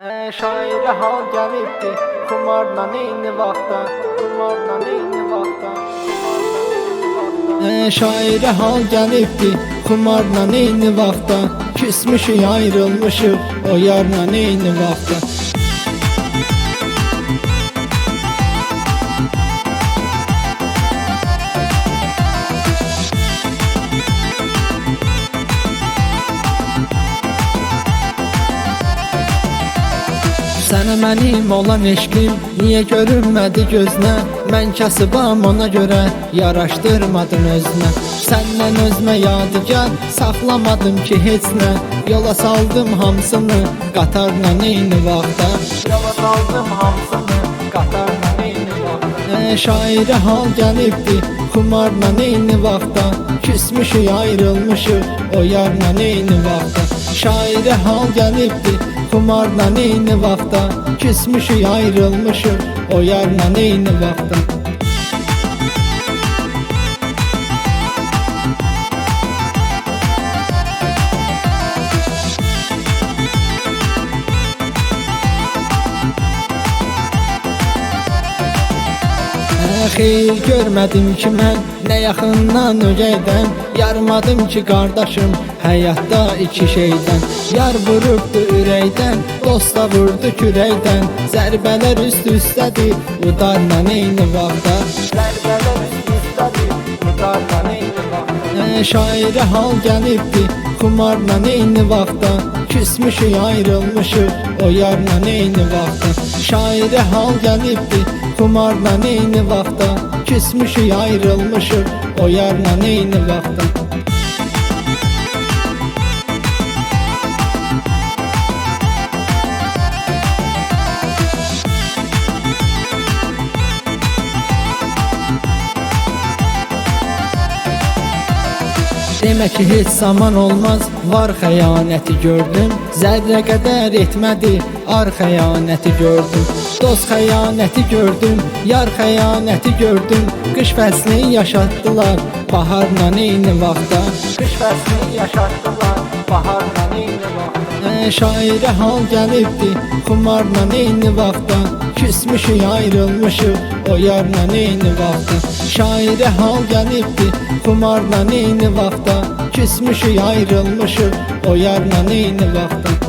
Ee, şairə hal gəlibdi Xumarla eyni vaxtda Xumarla eyni vaxtda şairə hal gəlibdi Xumarla eyni vaxtda Küsmüşük ayrılmışıq O yarla eyni vaxtda Sənə mənim olan eşqim Niyə görünmədi gözünə Mən kasıbam ona görə Yaraşdırmadın özünə Səndən özümə yadigar Saxlamadım ki heç nə Yola saldım hamısını Qatarla eyni vaxtda Yola saldım hamısını Qatarla eyni vaxtda ee, Şairə hal gəlibdi Xumarla eyni vaxtda Küsmüşük ayrılmışıq O yarla eyni vaxtda Şairə hal gəlibdi Xumarla eyni vaxtda Küsmüşük ayrılmışıq O yarla eyni vaxtda Xeyir görmədim ki mən Nə yaxından ögəydən Yarmadım ki qardaşım Həyatda iki şeydən Yar vurubdu ürəkdən Dosta vurdu kürəkdən Zərbələr üst üstədir Udarla eyni vaxtda Zərbələr üst üstədir Udarla eyni vaxtda Şairə hal gəlibdi Xumarla eyni vaxtda Küsmüşük ayrılmışıq O yarla eyni vaxtda Şairə hal gəlibdi Xumarla eyni vaxtda Küsmüşük ayrılmışıq O yarla eyni vaxtda Demək ki heç zaman olmaz Var xəyanəti gördüm. Zərrə qədər etmədi Ar xəyanəti gördüm Dost xəyanəti gördüm Yar xəyanəti gördüm. Qış fəslini yaşatdılar Baharla eyni vaxtda. Qış fəslini yaşatdılar Baharla eyni vaxtda. Ee, Şairə hal gəlibdi Xumarla eyni vaxtda. Küsmüşük ayrılmışıq O yarla eyni vaxtda. Şairə hal gəlibdi Xumarla eyni vaxtda. Küsmüşük ayrılmışıq O yarla eyni vaxtda